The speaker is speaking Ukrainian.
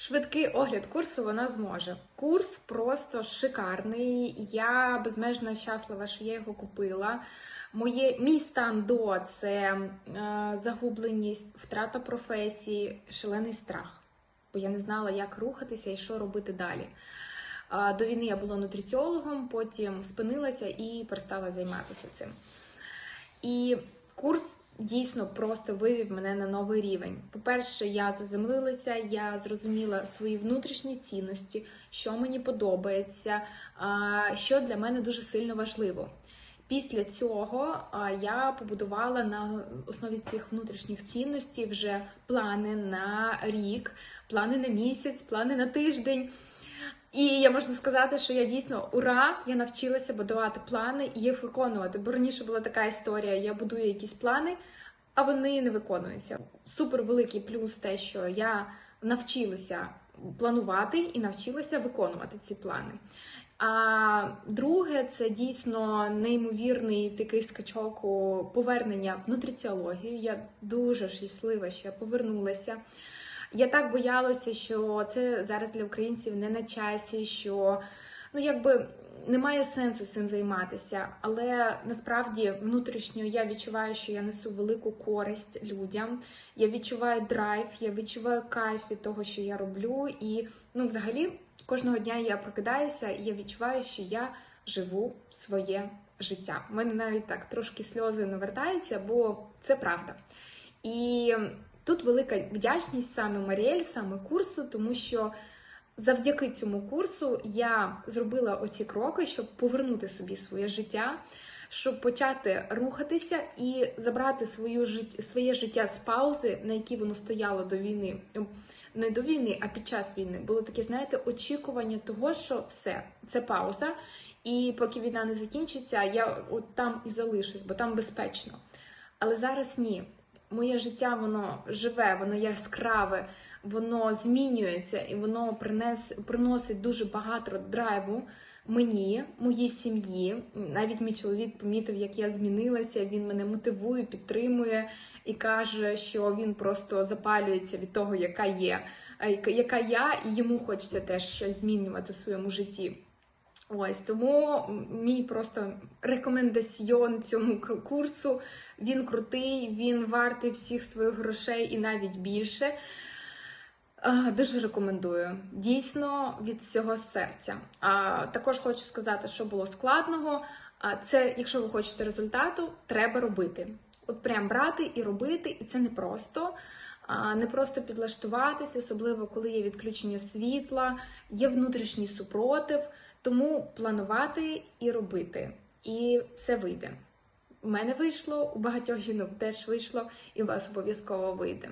Швидкий огляд курсу вона зможе. Курс просто шикарний. Я безмежно щаслива, що я його купила. Моє, мій стан до це е, загубленість, втрата професії, шалений страх. Бо я не знала, як рухатися і що робити далі. Е, До війни я була нутриціологом, потім спинилася і перестала займатися цим. І курс дійсно просто вивів мене на новий рівень. По-перше, я заземлилася, я зрозуміла свої внутрішні цінності, що мені подобається, що для мене дуже сильно важливо. Після цього я побудувала на основі цих внутрішніх цінностей вже плани на рік, плани на місяць, плани на тиждень. І я можу сказати, що я дійсно ура! Я навчилася будувати плани і їх виконувати. Бо раніше була така історія: я будую якісь плани, а вони не виконуються. Супер великий плюс те, що я навчилася планувати і навчилася виконувати ці плани. А друге, це дійсно неймовірний такий скачок у повернення в нутриціологію. Я дуже щаслива, що я повернулася. Я так боялася, що це зараз для українців не на часі, що ну якби немає сенсу цим займатися. Але насправді внутрішньо я відчуваю, що я несу велику користь людям. Я відчуваю драйв, я відчуваю кайф від того, що я роблю. І ну, взагалі, кожного дня я прокидаюся, і я відчуваю, що я живу своє життя. У мене навіть так трошки сльози навертаються, бо це правда. І Тут велика вдячність саме Маріель, саме курсу, тому що завдяки цьому курсу я зробила оці кроки, щоб повернути собі своє життя, щоб почати рухатися і забрати свою жит... своє життя з паузи, на якій воно стояло до війни. Не до війни, а під час війни було таке, знаєте, очікування того, що все, це пауза. І поки війна не закінчиться, я от там і залишусь, бо там безпечно. Але зараз ні моє життя воно живе, воно яскраве, воно змінюється і воно принес, приносить дуже багато драйву мені, моїй сім'ї. Навіть мій чоловік помітив, як я змінилася. Він мене мотивує, підтримує і каже, що він просто запалюється від того, яка є, яка я, і йому хочеться теж щось змінювати в своєму житті. Ось тому мій просто рекомендаціон цьому курсу. Він крутий, він вартий всіх своїх грошей і навіть більше. Дуже рекомендую. Дійсно від всього серця. А також хочу сказати, що було складного. А це, якщо ви хочете результату, треба робити. От прям брати і робити, і це не просто. Не просто підлаштуватися, особливо коли є відключення світла, є внутрішній супротив. Тому планувати і робити, і все вийде. У мене вийшло, у багатьох жінок теж вийшло, і у вас обов'язково вийде.